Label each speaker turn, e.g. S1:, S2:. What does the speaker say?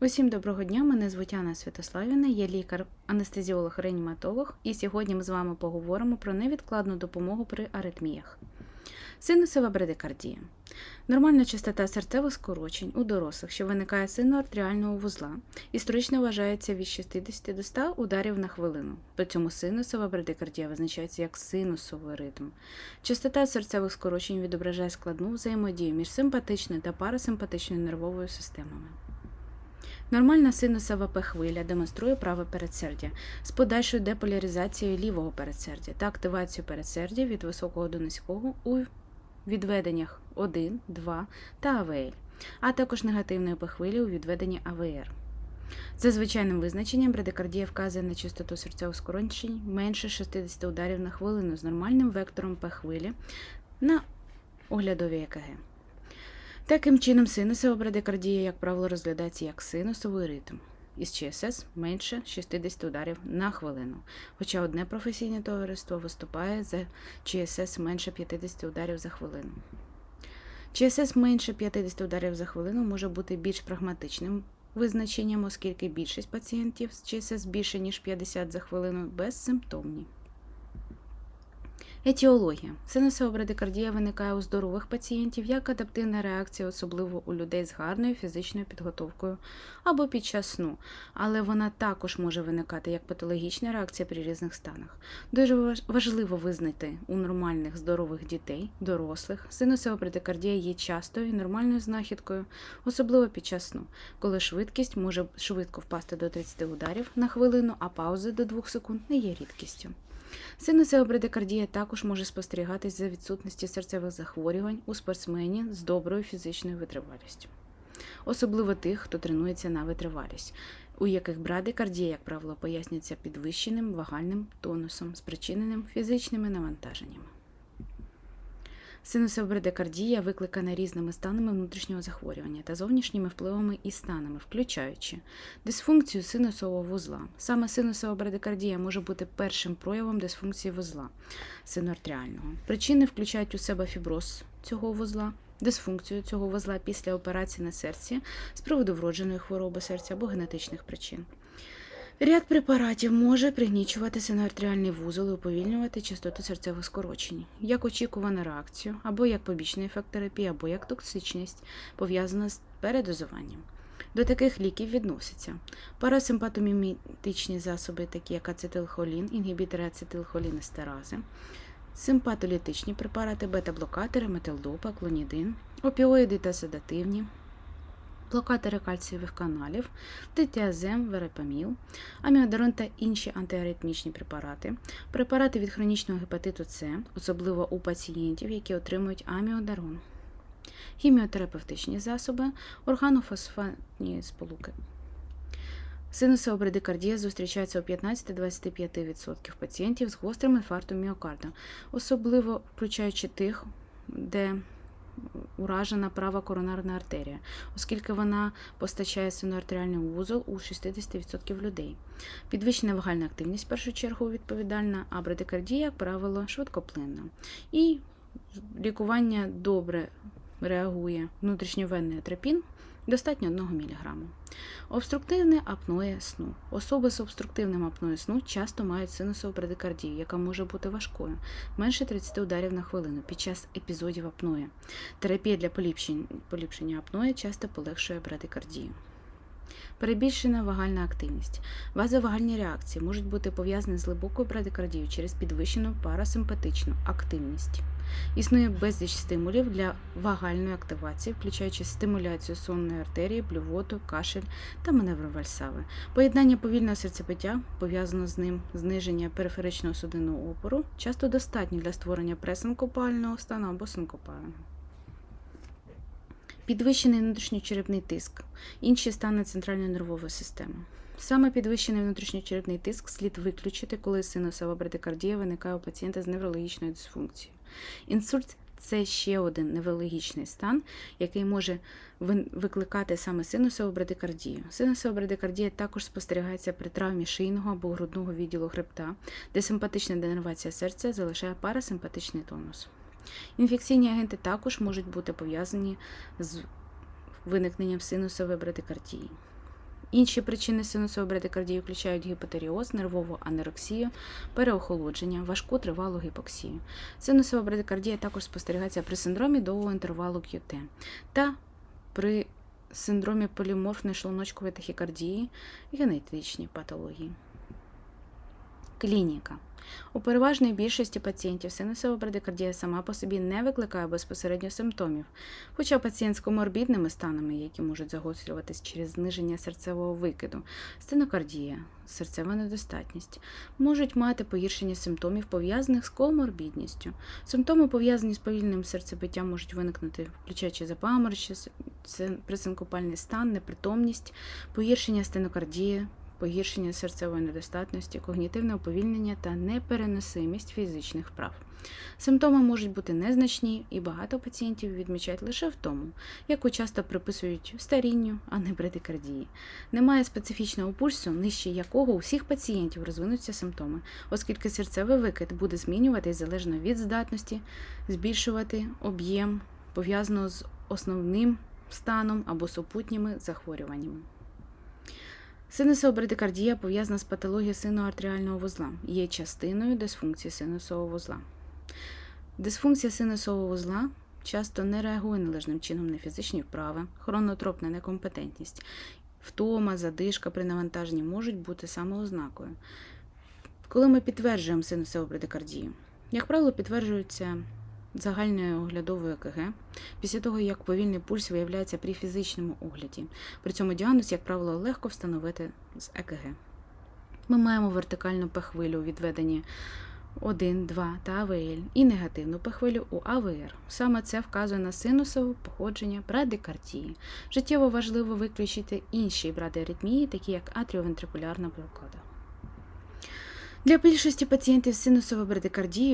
S1: Усім доброго дня, мене звуть Анна Святославівна, я лікар-анестезіолог-реаніматолог, і сьогодні ми з вами поговоримо про невідкладну допомогу при аритміях. Синусова брадикардія. Нормальна частота серцевих скорочень у дорослих, що виникає з синоартеріального вузла, історично вважається від 60 до 100 ударів на хвилину. При цьому синусова брадикардія визначається як синусовий ритм. Частота серцевих скорочень відображає складну взаємодію між симпатичною та парасимпатичною нервовою системами. Нормальна синусова П-хвиля демонструє праве передсердя з подальшою деполяризацією лівого передсердя та активацією передсердя від високого до низького у відведеннях 1, 2 та АВЛ, а також негативної П-хвилі у відведенні АВР. За звичайним визначенням, брадикардія вказує на частоту серцевих скорочень менше 60 ударів на хвилину з нормальним вектором П-хвилі на оглядовій ЕКГ. Таким чином, синусова брадикардія, як правило, розглядається як синусовий ритм із ЧСС менше 60 ударів на хвилину. Хоча одне професійне товариство виступає за ЧСС менше 50 ударів за хвилину. ЧСС менше 50 ударів за хвилину може бути більш прагматичним визначенням, оскільки більшість пацієнтів з ЧСС більше ніж 50 за хвилину безсимптомні. Етіологія. Синусова брадикардія виникає у здорових пацієнтів як адаптивна реакція, особливо у людей з гарною фізичною підготовкою або під час сну, але вона також може виникати як патологічна реакція при різних станах. Дуже важливо визнати у нормальних здорових дітей, дорослих. Синусова брадикардія є частою і нормальною знахідкою, особливо під час сну, коли швидкість може швидко впасти до 30 ударів на хвилину, а паузи до 2 секунд не є рідкістю. Синусова брадикардія також може спостерігатись за відсутності серцевих захворювань у спортсменів з доброю фізичною витривалістю, особливо тих, хто тренується на витривалість, у яких брадикардія, як правило, пояснюється підвищеним вагальним тонусом, спричиненим фізичними навантаженнями. Синусова брадикардія викликана різними станами внутрішнього захворювання та зовнішніми впливами і станами, включаючи дисфункцію синусового вузла. Саме синусова брадикардія може бути першим проявом дисфункції вузла синоартеріального. Причини включають у себе фіброз цього вузла, дисфункцію цього вузла після операції на серці з приводу вродженої хвороби серця або генетичних причин. Ряд препаратів може пригнічувати синоартеріальний вузол і уповільнювати частоту серцевих скорочень, як очікувана реакцію, або як побічний ефект терапії, або як токсичність, пов'язана з передозуванням. До таких ліків відносяться парасимпатомімітичні засоби, такі як ацетилхолін, інгібітори ацетилхолінестерази, симпатолітичні препарати, бета-блокатори, метилдопа, клонідин, опіоїди та седативні, блокатори кальцієвих каналів, дитіазем, верепаміл, аміодарон та інші антиаритмічні препарати, препарати від хронічного гепатиту С, особливо у пацієнтів, які отримують аміодарон, хіміотерапевтичні засоби, органофосфатні сполуки. Синусова брадикардія зустрічається у 15-25% пацієнтів з гострим інфарктом міокарда, особливо включаючи тих, де уражена права коронарна артерія, оскільки вона постачає синоартеріальний вузол у 60% людей. Підвищена вагальна активність в першу чергу відповідальна, а брадикардія, як правило, швидкоплинна. І лікування добре реагує внутрішньовенний атропін достатньо 1 мг. Обструктивне апноє сну. Особи з обструктивним апноє сну часто мають синусову брадикардію, яка може бути важкою, менше 30 ударів на хвилину під час епізодів апноє. Терапія для поліпшення, апної часто полегшує брадикардію. Перебільшена вагальна активність. Вазовагальні реакції можуть бути пов'язані з глибокою брадикардією через підвищену парасимпатичну активність. Існує безліч стимулів для вагальної активації, включаючи стимуляцію сонної артерії, блювоту, кашель та маневр вальсави. Поєднання повільного серцебиття, пов'язано з ним зниження периферичного судинного опору, часто достатні для створення пресинкопального стану або синкопального. Підвищений внутрішньочерепний тиск, інші стани центральної нервової системи. Саме підвищений внутрішньочерепний тиск слід виключити, коли синусова брадикардія виникає у пацієнта з неврологічною дисфункцією. Інсульт це ще один неврологічний стан, який може викликати саме синусову брадикардію. Синусова брадикардія також спостерігається при травмі шийного або грудного відділу хребта, де симпатична денервація серця залишає парасимпатичний тонус. Інфекційні агенти також можуть бути пов'язані з виникненням синусової брадикардії. Інші причини синусової брадикардії включають гіпотеріоз, нервову анорексію, переохолодження, важку тривалу гіпоксію. Синусова брадикардія також спостерігається при синдромі довгого інтервалу QT та при синдромі поліморфної шлуночкової тахікардії генетичні патології. Клініка. У переважної більшості пацієнтів синусова брадикардія сама по собі не викликає безпосередньо симптомів, хоча пацієнт з коморбідними станами, які можуть загострюватись через зниження серцевого викиду, стенокардія, серцева недостатність, можуть мати погіршення симптомів, пов'язаних з коморбідністю. Симптоми, пов'язані з повільним серцебиттям, можуть виникнути, включаючи запаморочі, присинкопальний стан, непритомність, погіршення стенокардії, погіршення серцевої недостатності, когнітивне уповільнення та непереносимість фізичних вправ. Симптоми можуть бути незначні, і багато пацієнтів відмічають лише втому, яку часто приписують старінню, а не брадикардії. Немає специфічного пульсу, нижче якого у всіх пацієнтів розвинуться симптоми, оскільки серцевий викид буде змінюватись залежно від здатності, збільшувати об'єм пов'язаного з основним станом або супутніми захворюваннями. Синусова брадикардія пов'язана з патологією синоартеріального вузла, є частиною дисфункції синусового вузла. Дисфункція синусового вузла часто не реагує належним чином на фізичні вправи, хронотропна некомпетентність, втома, задишка при навантаженні можуть бути саме ознакою. Коли ми підтверджуємо синусову брадикардію, як правило, підтверджується загальною оглядовою ЕКГ після того, як повільний пульс виявляється при фізичному огляді. При цьому діагноз, як правило, легко встановити з ЕКГ. Ми маємо вертикальну пехвилю у відведенні 1, 2 та АВЛ і негативну пехвилю у АВР. Саме це вказує на синусове походження брадикардії. Життєво важливо виключити інші брадиаритмії, такі як атріовентрикулярна блокада. Для більшості пацієнтів з синусовою брадикардією